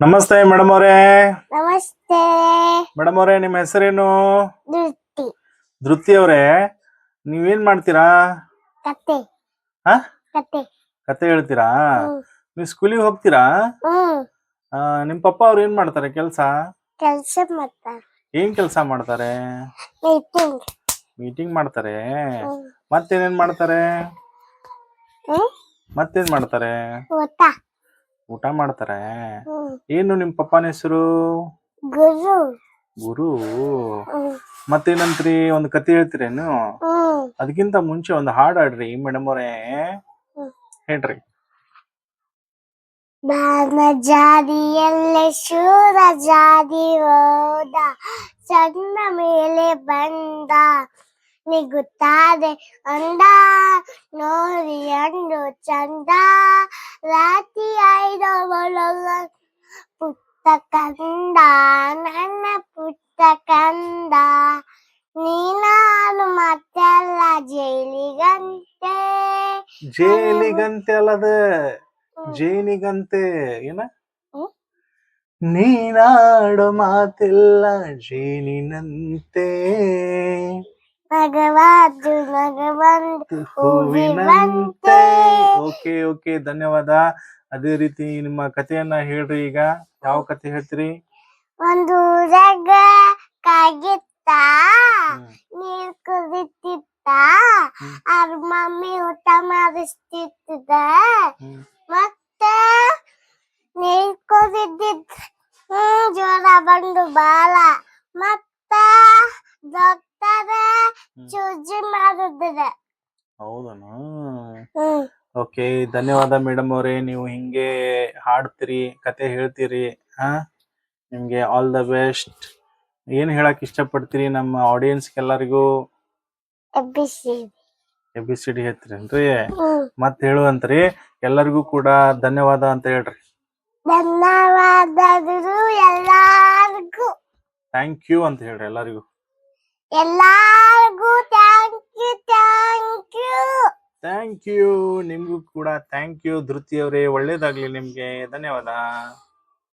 ನಮಸ್ತೆ ಮೇಡಮ್ ಅವರೇ. ನಮಸ್ತೆ. ಮೇಡಮ್ ಅವರೇ ನಿಮ್ಮ ಹೆಸರೇನು? ದೃಷ್ಟಿ ಧೃತಿ ಅವರೇ ನೀವೇನ್ ಮಾಡ್ತೀರಾ? ಕತೆ. ಹಾ? ಕತೆ. ಕತೆ ಹೇಳ್ತೀರಾ. ನೀವು ಸ್ಕೂಲಿಗೆ ಹೋಗ್ತೀರಾ? ಆ, ನಿಮ್ ಪಪ್ಪ ಅವ್ರು ಏನ್ ಮಾಡ್ತಾರೆ ಕೆಲ್ಸ? ಕೆಲ್ಸ ಮಾಡ್ತಾರೆ. ಏನ್ ಕೆಲ್ಸ ಮಾಡ್ತಾರೆ? ಮೀಟಿಂಗ್. ಮೀಟಿಂಗ್ ಮಾಡ್ತಾರೆ. ಮತ್ತೇನೇನ್ ಮಾಡ್ತಾರೆ? ಮತ್ತೇನ್ ಮಾಡ್ತಾರೆ? ಊಟ ಊಟ ಮಾಡ್ತಾರೆ. ಏನು ನಿಮ್ ಪಪ್ಪನ ಹೆಸರು? ಗುರು. ಗುರು. ಮತ್ತೇನಂತ್ರಿ ಒಂದ್ ಕತೆ ಹೇಳ್ತೀರೇನು. ಅದಕ್ಕಿಂತ ಮುಂಚೆ ಒಂದು ಹಾಡು ಹಾಡ್ರಿ ಮೇಡಮ್ ಅವರೇ. ಹೇಳ್ರಿ. ಬಾರ್ನ ಜಾದಿಯಲ್ಲೇ ಶೂರ ಜಾದಿ ಹೋದ ಸಣ್ಣ ಮೇಲೆ ಬಂದ ನಿಗುತ್ತಾರೆ ಅಂದ ನೋಡಿ ಅಂಡು ಚಂದ ಒಳಗ ಪುಟ್ಟ ಕಂದ ನನ್ನ ಪುಟ್ಟ ಕಂದ ನೀನಾನು ಮತ್ತೆಲ್ಲ ಜೈಲಿಗಂತೆ. ಜೇಲಿಗಂತೆ ಅಲ್ಲದ ಜೇನಿಗಂತೆ ಏನ. ನೀನಾಡೋ ಮಾತೆಲ್ಲ ಜೇನಿನಂತೆ ಹೂವಿನಂತೆ ಓಕೆ ಓಕೆ ಧನ್ಯವಾದ ಅದೇ ರೀತಿ ನಿಮ್ಮ ಕಥೆಯನ್ನ ಹೇಳ್ರಿ ಈಗ ಯಾವ ಕಥೆ ಹೇಳ್ತೀರಿ ಒಂದು ಊರಾಗ ಕಾಗಿತ್ತ. ನೀರ್ ಕುದಿತಿತ್ತ ಹ್ಮ್. ಅವ್ರ ಮಮ್ಮಿ ಊಟ ಮಾಡಿಸ್ತಿದ್ದ. ಮತ್ತೆ ನೀರ್ ಕುದಿದ್ದಿದ್ ಹ್ಮ್ ಜ್ವರ ಬಂದು ಬಾಲ ಮತ್ತ ಡಾಕ್ಟರ್. ಚೂಜಿ ಮಾಡಿದ್ರೆ ಹೌದನು? ಓಕೆ ಧನ್ಯವಾದ ಮೇಡಮ್ ಅವರೇ ನೀವು ಹಿಂಗೆ ಹಾಡ್ತೀರಿ ಕತೆ ಹೇಳ್ತೀರಿ ಹಾ? ನಿಮ್ಗೆ ಆಲ್ ದ ಬೆಸ್ಟ್ ಏನ್ ಹೇಳಕ್ ಇಷ್ಟಪಡ್ತೀರಿ ನಮ್ಮ ಆಡಿಯನ್ಸ್ ಎಲ್ಲರಿಗೂ ಎ ಬಿ ಸಿ ಡಿ ಹೇಳ್ತೀರೇನ್ರಿ? ಹ್ಮ್. ಮತ್ ಹೇಳುವಂತ್ರಿ ಎಲ್ಲರಿಗೂ ಕೂಡ ಧನ್ಯವಾದ ಅಂತ ಹೇಳ್ರಿ. ಧನ್ಯವಾದಗಳು ಎಲ್ಲಾರ್ಗೂ. ಥ್ಯಾಂಕ್ ಯು ಅಂತ ಹೇಳ್ರಿ ಎಲ್ಲರಿಗೂ. ಎಲ್ಲಾರ್ಗೂ thank you thank you thank you ನಿಮ್ಗೂ ಕೂಡ ಥ್ಯಾಂಕ್ ಯು ಧೃತಿ ಅವರೇ, ಒಳ್ಳೇದಾಗ್ಲಿ ನಿಮಗೆ. ಧನ್ಯವಾದ.